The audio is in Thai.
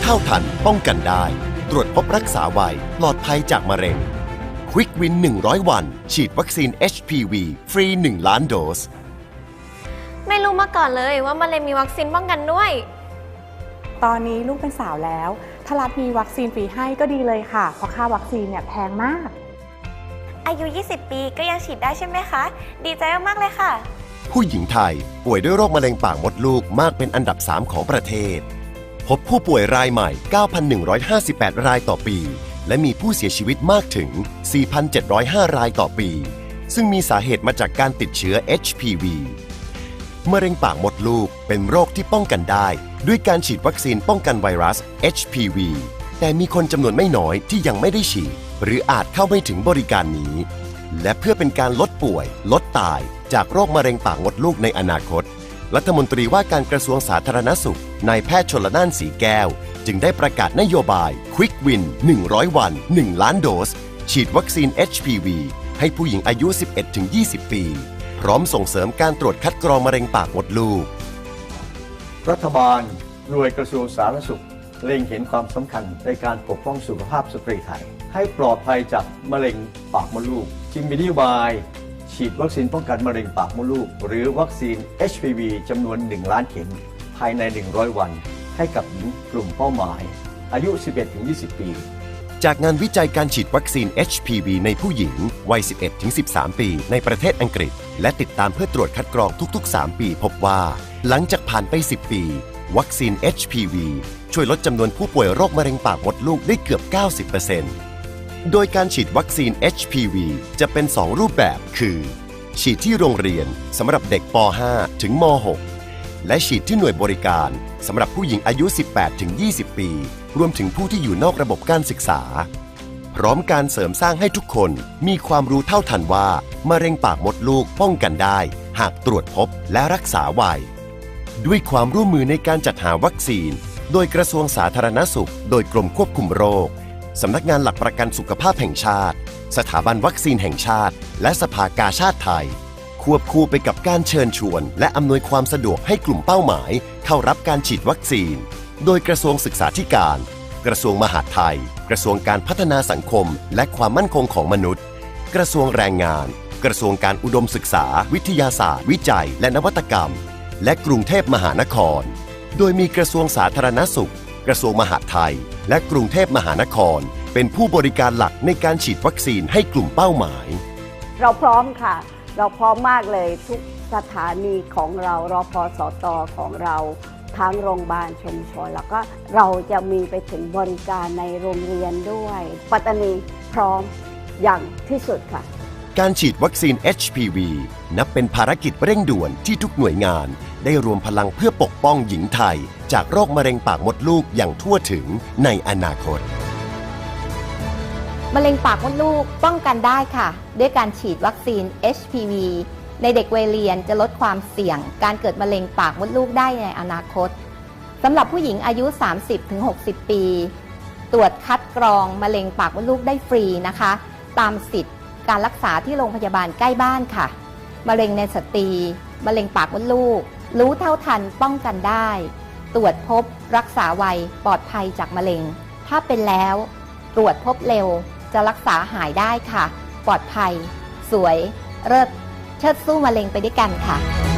เท่าทัน ป้องกันได้ ตรวจพบรักษาไวปลอดภัยจากมะเร็งควิกวิน 100 วัน ฉีดวัคซีน HPV ฟรี 1 ล้านโดส ไม่รู้มาก่อนเลยว่ามะเร็งมีวัคซีนป้องกันด้วย ตอนนี้ลูกเป็นสาวแล้ว ถ้ารัฐมีวัคซีนฟรีให้ก็ดีเลยค่ะ เพราะค่าวัคซีนเนี่ยแพงมาก อายุ 20 ปีก็ยังฉีดได้ใช่ไหมคะ ดีใจมากๆเลยค่ะ ผู้หญิงไทยป่วยด้วยโรคมะเร็งปากมดลูกมากเป็นอันดับ 3 ของประเทศ พบผู้ป่วยรายใหม่ 9,158 รายต่อปี และมีผู้เสียชีวิตมากถึง 4,705 รายต่อปี ซึ่งมีสาเหตุมาจากการติดเชื้อ HPV มะเร็งปากมดลูกเป็นโรคที่ป้องกันได้ ด้วยการฉีดวัคซีนป้องกันไวรัส HPV แต่มีคนจำนวนไม่น้อยที่ยังไม่ได้ฉีด หรืออาจเข้าไม่ถึงบริการนี้ และเพื่อเป็นการลดป่วย ลดตาย จากโรคมะเร็งปากมดลูกในอนาคต รัฐมนตรีว่าการกระทรวงสาธารณสุขนายแพทย์ชนละนานสีแก้ว จึงได้ประกาศนโยบาย Quick Win 100 วัน 1 ล้านโดส ฉีดวัคซีน HPV ให้ผู้หญิงอายุ 11-20 ปี พร้อมส่งเสริมการตรวจคัดกรองมะเร็งปากมดลูก รัฐบาลโดยกระทรวงสาธารณสุข เล็งเห็นความสำคัญในการปกป้องสุขภาพสตรีไทย ให้ปลอดภัยจากมะเร็งปากมดลูก จึงมีนโยบาย ฉีดวัคซีนป้องกันมะเร็งปากมดลูก หรือวัคซีน HPV จำนวน 1 ล้านเข็ม ภายใน 100 วัน ให้กับหญิงกลุ่มเป้าหมาย อายุ 11-20 ปี จากงานวิจัยการฉีดวัคซีน HPV ในผู้หญิง วัย 11-13 ปี ในประเทศอังกฤษ และติดตามเพื่อตรวจคัดกรองทุก ๆ 3 ปี พบว่า หลังจากผ่านไป 10 ปี วัคซีน HPV ช่วยลดจำนวนผู้ป่วยโรคมะเร็งปากมดลูกได้เกือบ 90% โดยการฉีดวัคซีน HPV จะเป็น 2 รูปแบบคือ ฉีดที่โรงเรียนสำหรับเด็กป .5 ถึงม .6 และฉีดที่หน่วยบริการสำหรับผู้หญิงอายุ 18 ถึง 20 ปี รวมถึงผู้ที่อยู่นอกระบบการศึกษา พร้อมการเสริมสร้างให้ทุกคนมีความรู้เท่าทันว่ามะเร็งปากมดลูกป้องกันได้ หากตรวจพบและรักษาไวด้วยความร่วมมือในการจัดหาวัคซีน โดยกระทรวงสาธารณสุข โดยกรมควบคุมโรค สำนักงานหลักประกันสุขภาพแห่งชาติ สถาบันวัคซีนแห่งชาติ และสภากาชาติไทย ควบคู่ไปกับการเชิญชวน และอำนวยความสะดวกให้กลุ่มเป้าหมาย เข้ารับการฉีดวัคซีน โดยกระทรวงศึกษาธิการ กระทรวงมหาดไทย กระทรวงการพัฒนาสังคม และความมั่นคงของมนุษย์ กระทรวงแรงงาน กระทรวงการอุดมศึกษา วิทยาศาสตร์ วิจัย และนวัตกรรม และกรุงเทพมหานคร โดยมีกระทรวงสาธารณสุข กระทรวงมหาดไทย และกรุงเทพมหานคร เป็นผู้บริการหลักในการฉีดวัคซีนให้กลุ่มเป้าหมาย เราพร้อมค่ะ เราพร้อมมากเลยทุกสถานีของเรารอพอสตอของเราทั้งโรงพยาบาลชุมชนแล้วก็เราจะมีไปถึงบริการในโรงเรียนด้วย ปัตตานีพร้อมอย่างที่สุดค่ะ การฉีดวัคซีน HPV นับเป็นภารกิจเร่งด่วนที่ทุกหน่วยงาน ได้รวมพลังเพื่อปกป้องหญิงไทย จากโรคมะเร็งปากมดลูกอย่างทั่วถึงในอนาคต มะเร็งปากมดลูกป้องกันได้ค่ะ ด้วยการฉีดวัคซีน HPV ในเด็กวัยเรียนจะลดความเสี่ยง การเกิดมะเร็งปากมดลูกได้ในอนาคตสำหรับผู้หญิงอายุ 30-60 ปี ตรวจคัดกรองมะเร็งปากมดลูกได้ฟรีนะคะ ตามสิทธิ์การรักษาที่โรงพยาบาลใกล้บ้านค่ะ มะเร็งในสตรี มะเร็งปากมดลูก รู้เท่าทันป้องกันได้ ตรวจพบ รักษาไวปลอดภัยจากมะเร็ง ถ้าเป็นแล้ว ตรวจพบเร็วจะรักษาหายได้ค่ะ ปลอดภัย สวย เลิศเชิดสู้มะเร็งไปด้วยกันค่ะ